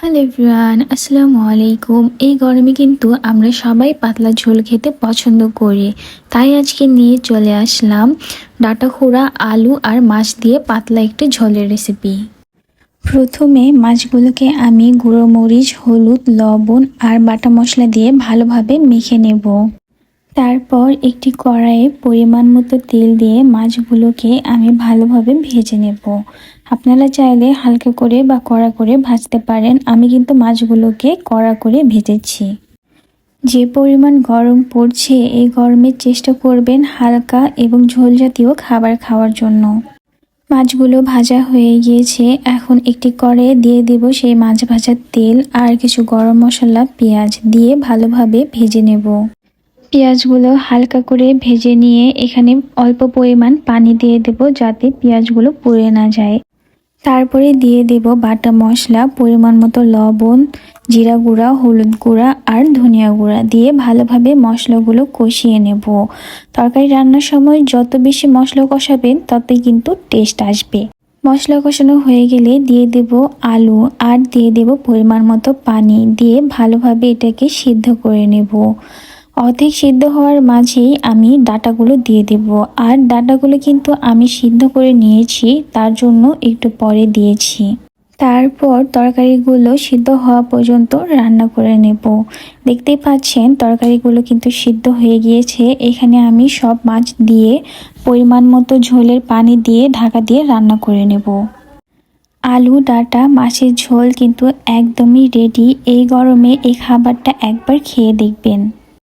Hello everyone, আসসালামু আলাইকুম। এই গরমে কিন্তু আমরা সবাই পাতলা ঝোল খেতে পছন্দ করি। তাই আজকে নিয়ে চলে আসলাম ডাটা খোড়া আলু আর মাছ দিয়ে পাতলা একটি ঝোলের রেসিপি প্রথমে মাছগুলোকে আমি গুঁড়ো মরিচ, হলুদ, লবণ আর বাটা মশলা দিয়ে ভালোভাবে মেখে নেব। তারপর একটি কড়াইয়ে পরিমাণ মতো তেল দিয়ে মাছগুলোকে আমি ভালোভাবে ভেজে নেব। আপনারা চাইলে হালকা করে বা কড়া করে ভাজতে পারেন। আমি কিন্তু মাছগুলোকে কড়া করে ভেজেছি। যে পরিমাণ গরম পড়ছে, এই গরমের চেষ্টা করবেন হালকা এবং ঝোল জাতীয় খাবার খাওয়ার জন্য। মাছগুলো ভাজা হয়ে গিয়েছে। এখন একটি কড়াইয়ে দিয়ে দেব সেই মাছ ভাজার তেল আর কিছু গরম মশলা, পেঁয়াজ দিয়ে ভালোভাবে ভেজে নেব। পেঁয়াজগুলো হালকা করে ভেজে নিয়ে এখানে অল্প পরিমাণ পানি দিয়ে দেব যাতে পেঁয়াজগুলো পুড়ে না যায়। তারপরে দিয়ে দেব বাটা মশলা, পরিমাণ মতো লবণ, জিরা গুঁড়া, হলুদ গুঁড়া আর ধনিয়া গুঁড়া দিয়ে ভালোভাবে মশলাগুলো কষিয়ে নেব। তরকারি রান্নার সময় যত বেশি মশলা কষাবেন, ততই কিন্তু টেস্ট আসবে। মশলা কষানো হয়ে গেলে দিয়ে দেব আলু আর দিয়ে দেব পরিমাণ মতো পানি দিয়ে ভালোভাবে এটাকে সিদ্ধ করে নেব। অর্ধেক সিদ্ধ হওয়ার মাঝেই আমি ডাটাগুলো দিয়ে দেব। আর ডাটাগুলো কিন্তু আমি সিদ্ধ করে নিয়েছি, তার জন্য একটু পরে দিয়েছি। তারপর তরকারিগুলো সিদ্ধ হওয়া পর্যন্ত রান্না করে নেব। দেখতেই পাচ্ছেন, তরকারিগুলো কিন্তু সিদ্ধ হয়ে গিয়েছে। এখানে আমি সব মাছ দিয়ে পরিমাণ মতো ঝোলের পানি দিয়ে ঢাকা দিয়ে রান্না করে নেব। আলু, ডাটা, মাছের ঝোল কিন্তু একদমই রেডি এই গরমে এই খাবারটা একবার খেয়ে দেখবেন।